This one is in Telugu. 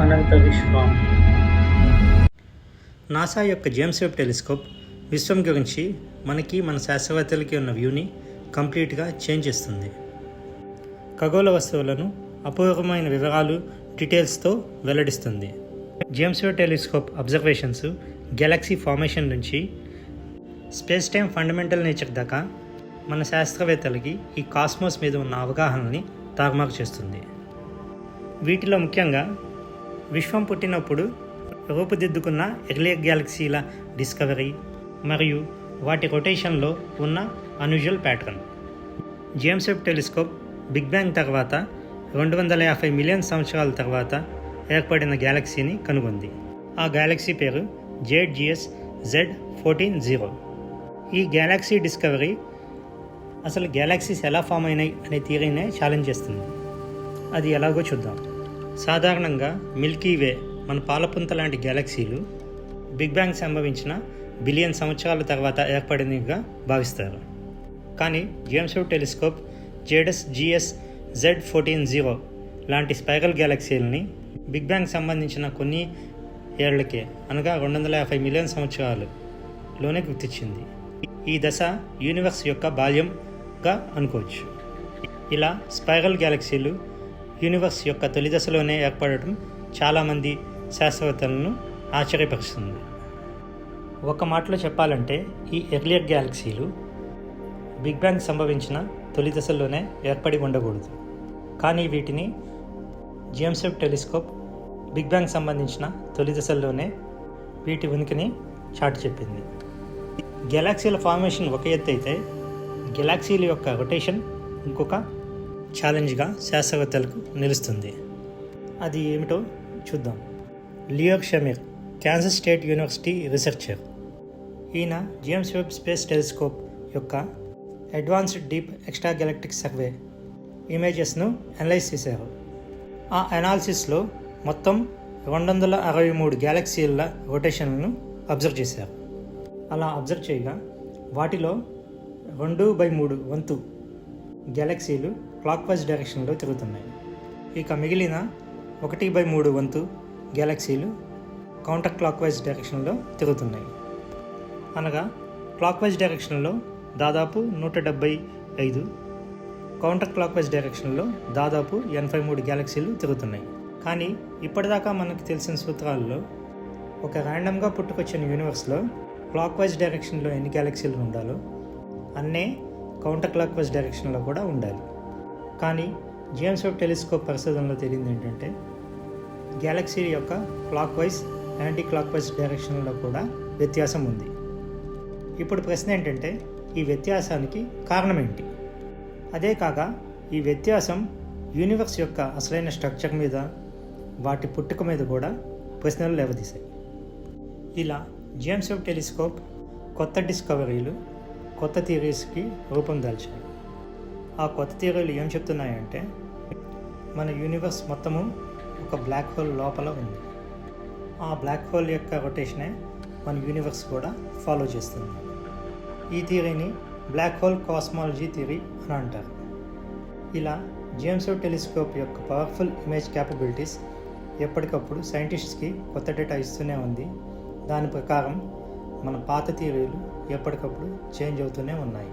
అనంత విశ్వం. నాసా యొక్క జేమ్స్ వెబ్ టెలిస్కోప్ విశ్వం గురించి మనకి మన శాస్త్రవేత్తలకి ఉన్న వ్యూని కంప్లీట్గా చేంజ్ చేస్తుంది. ఖగోళ వస్తువులను అపూర్వమైన వివరాలు డీటెయిల్స్తో వెల్లడిస్తుంది. James Webb telescope observations galaxy formation నుంచి స్పేస్ టైం ఫండమెంటల్ నేచర్ దాకా మన శాస్త్రవేత్తలకి ఈ కాస్మోస్ మీద ఉన్న అవగాహనని తారుమారు చేస్తుంది. వీటిలో ముఖ్యంగా విశ్వం పుట్టినప్పుడు రూపుదిద్దుకున్న ఎర్లియర్ గ్యాలక్సీల డిస్కవరీ మరియు వాటి రొటేషన్లో ఉన్న unusual pattern. James Webb telescope big bang తర్వాత రెండు వందల యాభై మిలియన్ సంవత్సరాల తర్వాత ఏర్పడిన గ్యాలక్సీని కనుగొంది. ఆ గ్యాలక్సీ పేరు Z G S Z fourteen zero. ఈ గ్యాలక్సీ డిస్కవరీ అసలు గ్యాలక్సీస్ ఎలా ఫామ్ అయినాయి అనే థియరీనే ఛాలెంజ్ చేస్తుంది. అది ఎలాగో చూద్దాం. సాధారణంగా మిల్కీ వే మన పాలపుంత లాంటి గ్యాలక్సీలు బిగ్ బ్యాంగ్ సంభవించిన బిలియన్ సంవత్సరాల తర్వాత ఏర్పడినవిగా భావిస్తారు. కానీ James telescope JADES GS Z fourteen zero లాంటి స్పైరల్ గ్యాలక్సీలని బిగ్ బ్యాంగ్ సంబంధించిన కొన్ని ఏళ్ళకే అనగా రెండు వందల యాభై మిలియన్ సంవత్సరాలులోనే గుర్తించింది. ఈ దశ యూనివర్స్ యొక్క బాల్యంగా అనుకోవచ్చు. ఇలా స్పైరల్ గ్యాలక్సీలు యూనివర్స్ యొక్క తొలి దశలోనే ఏర్పడటం చాలామంది శాస్త్రవేత్తలను ఆశ్చర్యపరుస్తుంది. ఒక మాటలో చెప్పాలంటే ఈ ఎర్లియర్ గ్యాలక్సీలు బిగ్ బ్యాంగ్ సంభవించిన తొలి దశలోనే ఏర్పడి ఉండకూడదు. కానీ వీటిని James Webb telescope big bang సంబంధించిన తొలి దశల్లోనే వీటి ఉనికిని చాటు చెప్పింది. గెలాక్సీల ఫార్మేషన్ ఒక ఎత్తు అయితే గెలాక్సీల యొక్క రొటేషన్ ఇంకొక ఛాలెంజ్గా శాస్త్రవేత్తలకు నిలుస్తుంది. అది ఏమిటో చూద్దాం. Lior Shamir Kansas state university researcher ఈయన జేమ్స్ వెబ్ స్పేస్ టెలిస్కోప్ యొక్క advanced deep extragalactic survey ఇమేజెస్ను అనలైజ్ చేశారు. ఆ అనాలిసిస్లో మొత్తం రెండు వందల అరవై మూడు గ్యాలక్సీల రొటేషన్లను అబ్జర్వ్ చేశారు. అలా అబ్జర్వ్ చేయగా వాటిలో రెండు బై మూడు వంతు గ్యాలక్సీలు క్లాక్ వైజ్ డైరెక్షన్లో తిరుగుతున్నాయి. ఇక మిగిలిన ఒకటి బై మూడు వంతు గ్యాలక్సీలు కౌంటర్ క్లాక్ వైజ్ డైరెక్షన్లో తిరుగుతున్నాయి. అనగా క్లాక్ వైజ్ డైరెక్షన్లో దాదాపు నూట డెబ్బై ఐదు కౌంటర్ క్లాక్ వైజ్ డైరెక్షన్లో దాదాపు ఎనభై మూడు గ్యాలక్సీలు తిరుగుతున్నాయి. కానీ ఇప్పటిదాకా మనకు తెలిసిన సూత్రాల్లో ఒక ర్యాండమ్గా పుట్టుకొచ్చిన యూనివర్స్లో క్లాక్ వైజ్ డైరెక్షన్లో ఎన్ని గ్యాలక్సీలు ఉండాలో అన్నే కౌంటర్ క్లాక్ వైజ్ డైరెక్షన్లో కూడా ఉండాలి. కానీ జేమ్స్ వెబ్ టెలిస్కోప్ పరిశోధనలో తేలింది ఏంటంటే గ్యాలక్సీ యొక్క clockwise anticlockwise డైరెక్షన్లో కూడా వ్యత్యాసం ఉంది. ఇప్పుడు ప్రశ్న ఏంటంటే ఈ వ్యత్యాసానికి కారణం ఏంటి? అదే కాక ఈ వ్యత్యాసం యూనివర్స్ యొక్క అసలైన స్ట్రక్చర్ మీద వాటి పుట్టుక మీద కూడా ప్రశ్నలు లేవదీశాయి. ఇలా జేమ్స్ వెబ్ టెలిస్కోప్ కొత్త డిస్కవరీలు కొత్త థియరీస్కి రూపం దాల్చాయి. ఆ కొత్త థియరీలు ఏం చెప్తున్నాయంటే మన యూనివర్స్ మొత్తము ఒక బ్లాక్ హోల్ లోపల ఉంది. ఆ బ్లాక్ హోల్ యొక్క రొటేషనే మన యూనివర్స్ కూడా ఫాలో చేస్తుంది. ఈ థియరీని బ్లాక్ హోల్ కాస్మాలజీ థియరీ అని అంటారు. ఇలా జేమ్స్ టెలిస్కోప్ యొక్క పవర్ఫుల్ ఇమేజ్ క్యాపబిలిటీస్ ఎప్పటికప్పుడు సైంటిస్ట్స్కి కొత్త డేటా ఇస్తూనే ఉంది. దాని ప్రకారం మన పాత థియరీలు ఎప్పటికప్పుడు చేంజ్ అవుతూనే ఉన్నాయి.